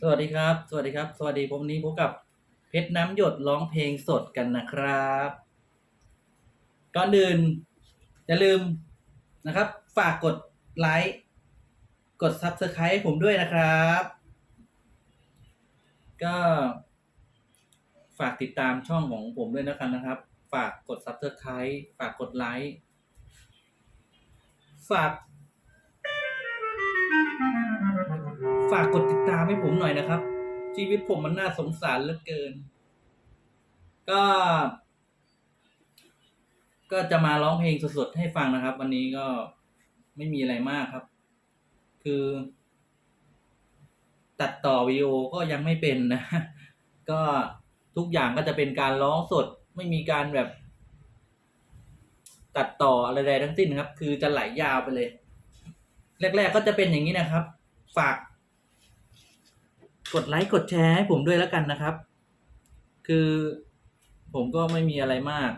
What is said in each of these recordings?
สวัสดีครับ สวัสดีครับ สวัสดีผมนี้พบกับเพชรน้ำหยดร้องเพลงสดกันนะครับ ก่อนอื่นอย่าลืมนะครับ ฝากกดไลค์ กด Subscribe ให้ผมด้วยนะครับ ก็ฝากติดตามช่องของผมด้วยนะครับนะครับ ฝากกด Subscribe ฝากกดไลค์ ฝาก ฝากกดติดตามให้ผมหน่อยนะครับ ชีวิตผมมันน่าสงสารเหลือเกิน ก็ ก็จะมาร้องเพลงสดๆให้ฟังนะครับ วันนี้ก็ไม่มีอะไรมากครับ คือ ตัดต่อวิดีโอก็ยังไม่เป็นนะ ก็ทุกอย่างก็จะเป็นการร้องสดไม่มีการแบบ ตัดต่ออะไรใดทั้งสิ้นครับ คือจะไหลยาวไปเลย แรก ๆ ก็จะเป็นอย่างนี้นะครับ ฝาก กดไลค์กดแชร์ให้ผมด้วยแล้วกันนะครับ คือผมก็ไม่มีอะไรมาก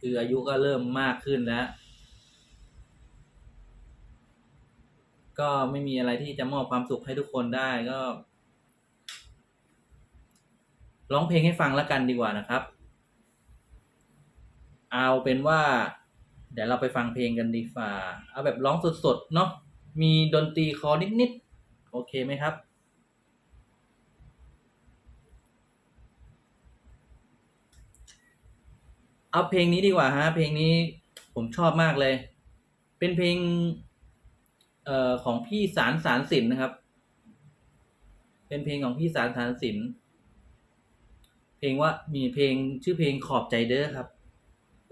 คืออายุก็เริ่มมากขึ้นแล้ว ก็ไม่มีอะไรที่จะมอบความสุขให้ทุกคนได้ก็ร้องเพลงให้ฟังแล้วกันดีกว่านะครับ เอาเป็นว่า เดี๋ยวเราไปฟังเพลงกันดีฝ่า เอาแบบร้องสดๆเนาะมีดนตรีคอนิดๆโอเคไหมครับ เอาเพลงนี้ดีกว่าฮะ เพลงนี้ผมชอบมากเลย เป็นเพลง เอ่อของพี่สารสารสินนะครับ เป็นเพลงของพี่สารสารสิน เพลงว่ามีเพลงชื่อเพลงขอบใจเด้อครับ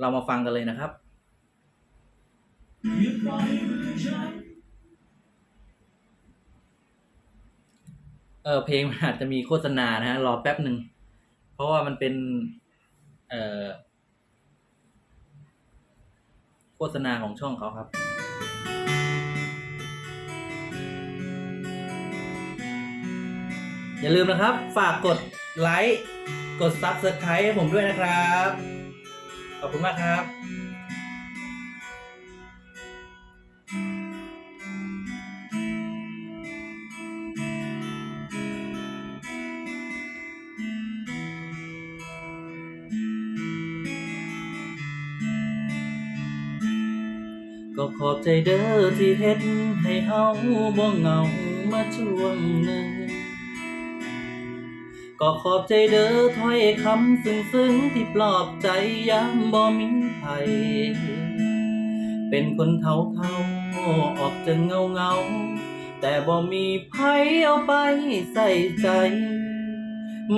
เรามาฟังกันเลยนะครับเออเพลงอาจจะมีโฆษณานะฮะรอแป๊บหนึ่ง เพราะว่ามันเป็น เอ่อ โฆษณาของช่องเขาครับอย่าลืมนะครับ ฝากกดไลค์ กด Subscribe ให้ผมด้วยนะครับ ขอบคุณมากครับ ก็ขอบใจเด้อที่เฮ็ดให้เฮาบ่เหงามาช่วงหนึ่ง ก็ขอบใจเด้อถ้อยคำซึ้งๆที่ปลอบใจยามบ่มีไผเป็นคนเฒ่าๆออกจะเงาเงาแต่บ่มีไผเอาไปใส่ใจ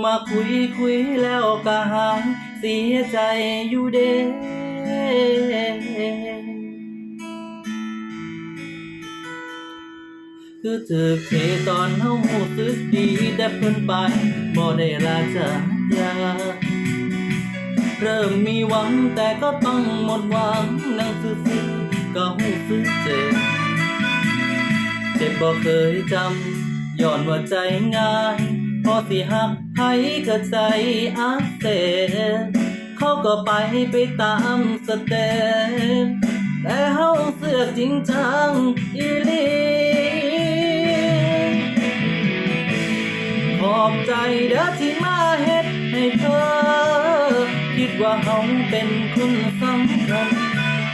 มาคุยคุยแล้วก็หายเสียใจอยู่เด้ คือถือเทตอนเฮารู้สึกดีแต่เพิ่นไปบ่ได้ลาจากยาเริ่มมีหวังแต่ก็ต้องหมดหวังนั่งซื่อก็รู้สึกเจ็บเจ็บบ่เคยจำย้อนว่าใจง่ายพอสิหักไผก็ใจอักเสบเขาก็ไปไปตามสเต็ปแต่เฮาเสือกจริงจังอีลี อบใจเด้อที่มาเฮ็ดให้เธอ คิดว่าเฮาเป็นคนสำคัญ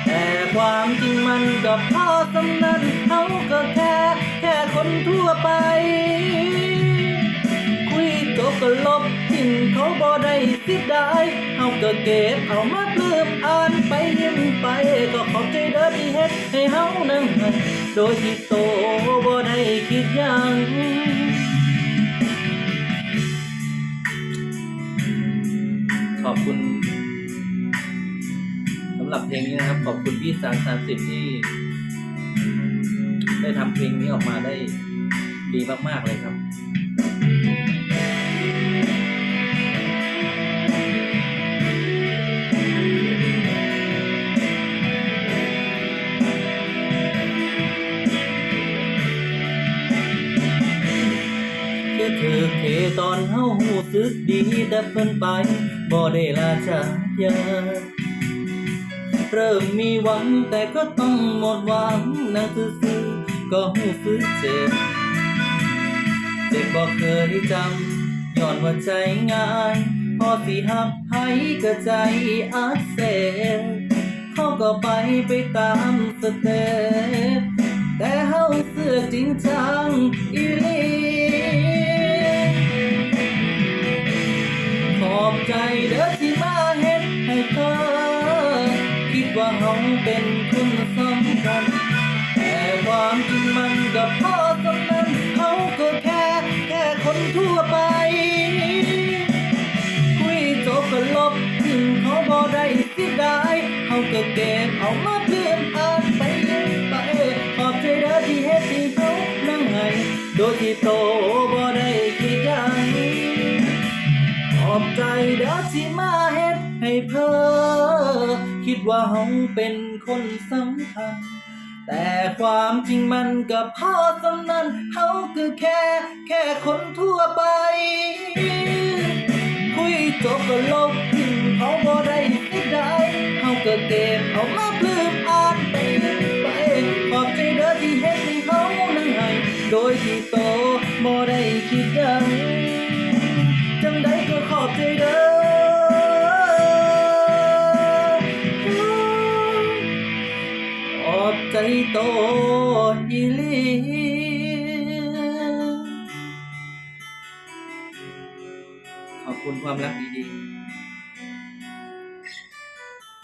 แต่ความจริงมันก็พอสำนั้นเฮาก็แค่แค่คนทั่วไป คุยจบก็ลบทิ้งเขาบ่ได้สิได้เฮาก็เก็บเอามาปลื้มอ่านไปยิ้มไปก็ขอบใจเด้อที่เฮ็ดให้เฮานั้นให้โดยที่โตบ่ได้คิดยัง ขอบคุณพี่สารสารสิบที่ ได้ทำเพลงนี้ออกมาได้ดีมาก ๆ เลยครับคือถือเทตอนเฮาหูสึกดีแต่เพิ่นไปบ่ได้ลาจากยา เริ่มมีหวังแต่ก็ต้องหมดหวังนั่งซื่อๆก็หูสึกเจ็บเจ็บบอกเคยจำย้อนว่าใจง่ายพอสิหักให้ก็ใจอักเสบเขาก็ไปไปตามสเต็ปแต่เฮาเสือจริงจังอีหลี เฮาก็เก็บเอามาเพื่อนอาไปไปขอบใจเด้อที่เฮ็ดให้เฮานั่งให้โดยที่โตบ่ได้คิดหยังขอบใจเด้อที่มาเฮ็ดให้เพอคิดว่าเฮาเป็นคนสำคัญแต่ความจริงมันก็พอสำนั้นเฮาคือแค่แค่คนทั่วไป คุยจบก็ลบทิ้งเขาบ่ได้เสียดาย เฮาก็เก็บเอามาปลื้มอ่านไปไปขอบใจเด้อที่เฮ็ดให้เฮานั้นให้โดยที่โตบ่ได้คิดยังจังใดก็ขอบใจเด้อขอบใจโตอีหลีขอบคุณความรักดีๆ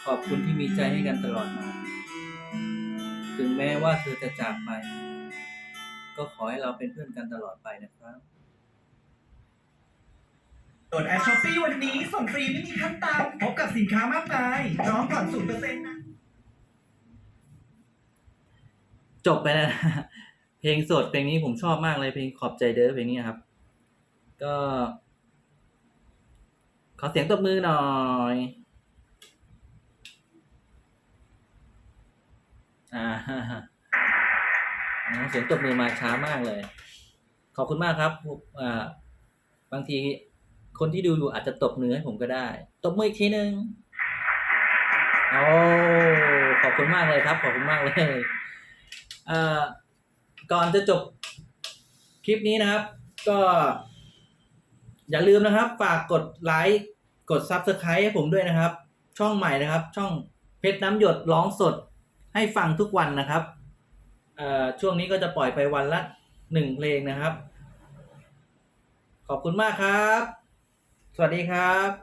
ขอบคุณที่มีใจให้กันตลอดมา ถึงแม้ว่าเธอจะจากไป ก็ขอให้เราเป็นเพื่อนกันตลอดไปนะครับ โหลดแอปช้อปปี้วันนี้ส่งฟรีไม่มีขั้นต่ำพบกับสินค้ามากมายพร้อมผ่อนศูนย์เปอร์เซ็นต์นะ จบไปแล้วนะ เพลงสดเพลงนี้ผมชอบมากเลยเพลงขอบใจเด้อเพลงนี้ครับ ก็ ขอเสียงตบมือหน่อย อ่าเสียงตบมือมาช้ามากเลย ขอบคุณมากครับอ่าบางทีคนที่ดูอยู่อาจจะตบมือให้ผมก็ได้ ตบมืออีกทีหนึ่งโอ้ขอบคุณมากเลยครับ ขอบคุณมากเลยเอ่อก่อนจะจบคลิปนี้นะครับ ก็ อย่าลืมนะครับ ฝากกดไลค์กด Subscribe ให้ผมด้วยนะครับ ช่องใหม่นะครับ ช่องเพชรน้ำหยดร้องสด ให้ฟังทุกวันนะครับช่วงนี้ก็จะปล่อยไปวันละหนึ่งเพลงนะครับ ขอบคุณมากครับ สวัสดีครับ